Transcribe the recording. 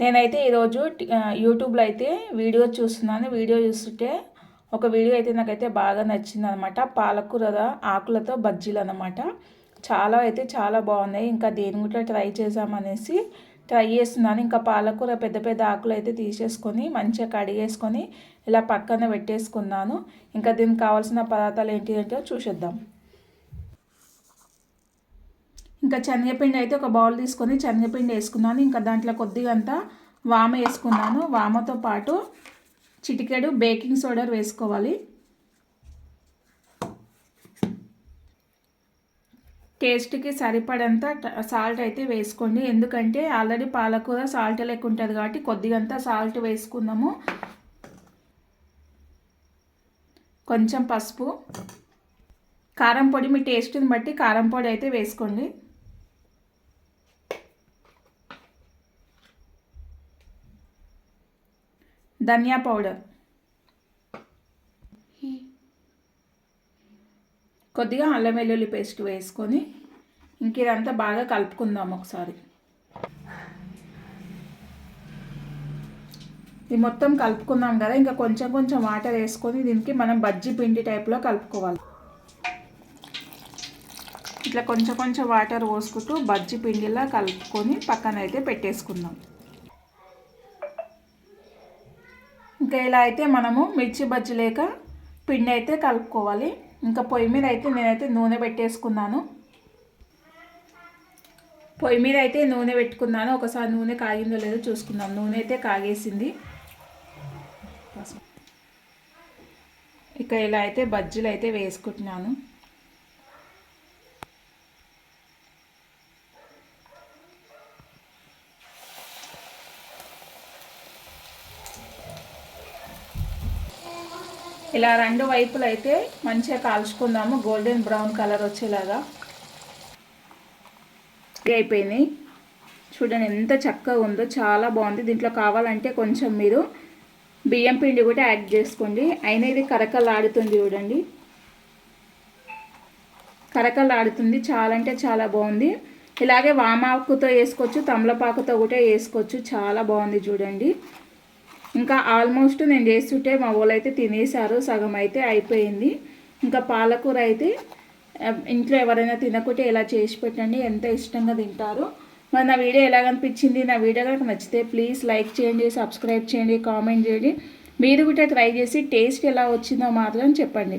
నేనైతే ఈరోజు యూట్యూబ్లో అయితే వీడియో చూస్తున్నాను. వీడియో చూస్తుంటే ఒక వీడియో అయితే నాకైతే బాగా నచ్చింది అనమాట పాలకూర ఆకులతో బజ్జీలు అనమాట చాలా అయితే చాలా బాగున్నాయి. ఇంకా దేని కూడా ట్రై చేసామనేసి ట్రై చేస్తున్నాను. ఇంకా పాలకూర పెద్ద పెద్ద ఆకులు అయితే తీసేసుకొని మంచిగా కడిగేసుకొని ఇలా పక్కన పెట్టేసుకున్నాను. ఇంకా దీనికి కావాల్సిన పదార్థాలు ఏంటి అంటే చూసేద్దాం. ఇంకా శనగపిండి అయితే ఒక బౌల్ తీసుకొని శనగపిండి వేసుకున్నాను. ఇంకా దాంట్లో కొద్దిగా అంతా వామ వేసుకున్నాను. వామతో పాటు చిటికెడు బేకింగ్ సోడా వేసుకోవాలి. టేస్ట్కి సరిపడంత సాల్ట్ అయితే వేసుకోండి. ఎందుకంటే ఆల్రెడీ పాలకూర సాల్ట్ లెక్క ఉంటుంది కాబట్టి కొద్దిగంత సాల్ట్ వేసుకుందాము. కొంచెం పసుపు. కారం పొడి మీ టేస్ట్ని బట్టి కారం పొడి అయితే వేసుకోండి. ధనియా పౌడర్. కొద్దిగా అల్లం వెల్లుల్లి పేస్ట్ వేసుకొని ఇంక ఇదంతా బాగా కలుపుకుందాం ఒకసారి. ఇది మొత్తం కలుపుకుందాం కదా ఇంకా కొంచెం కొంచెం వాటర్ వేసుకొని దీనికి మనం బజ్జీ పిండి టైప్లో కలుపుకోవాలి. ఇట్లా కొంచెం కొంచెం వాటర్ పోసుకుంటూ బజ్జీ పిండిలా కలుపుకొని పక్కన అయితే పెట్టేసుకుందాం. ఇంకా ఇలా అయితే మనము మిర్చి బజ్జి లేక పిండి అయితే కలుపుకోవాలి. ఇంకా పొయ్యి మీద అయితే నేనైతే నూనె పెట్టేసుకున్నాను. పొయ్యి మీద అయితే నూనె పెట్టుకున్నాను. ఒకసారి నూనె కాగిందో లేదో చూసుకుందాం. నూనె అయితే కాగేసింది. ఇక ఇలా అయితే బజ్జీలు అయితే వేసుకుంటున్నాను. ఇలా రెండు వైపులు అయితే మంచిగా కాల్చుకుందాము. గోల్డెన్ బ్రౌన్ కలర్ వచ్చేలాగా. అయిపోయినాయి చూడండి ఎంత చక్కగా ఉందో చాలా బాగుంది. దీంట్లో కావాలంటే కొంచెం మీరు బియ్యం పిండి కూడా యాడ్ చేసుకోండి. అయినా ఇది కరకలాడుతుంది చూడండి. కరకలాడుతుంది. చాలా అంటే చాలా బాగుంది. ఇలాగే వామాకుతో వేసుకోవచ్చు తమలపాకుతో కూడా వేసుకోవచ్చు. చాలా బాగుంది చూడండి. ఇంకా ఆల్మోస్ట్ నేను చేస్తుంటే మా వాళ్ళు అయితే తినేసారు సగం అయితే అయిపోయింది. ఇంకా పాలకూర అయితే ఇంట్లో ఎవరైనా తినకుంటే ఇలా చేసి పెట్టండి ఎంత ఇష్టంగా తింటారు. మరి నా వీడియో ఎలా కనిపించింది నా వీడియో కనుక నచ్చితే ప్లీజ్ లైక్ చేయండి సబ్స్క్రైబ్ చేయండి కామెంట్ చేయండి. మీరు కూడా ట్రై చేసి టేస్ట్ ఎలా వచ్చిందో మాత్రం చెప్పండి.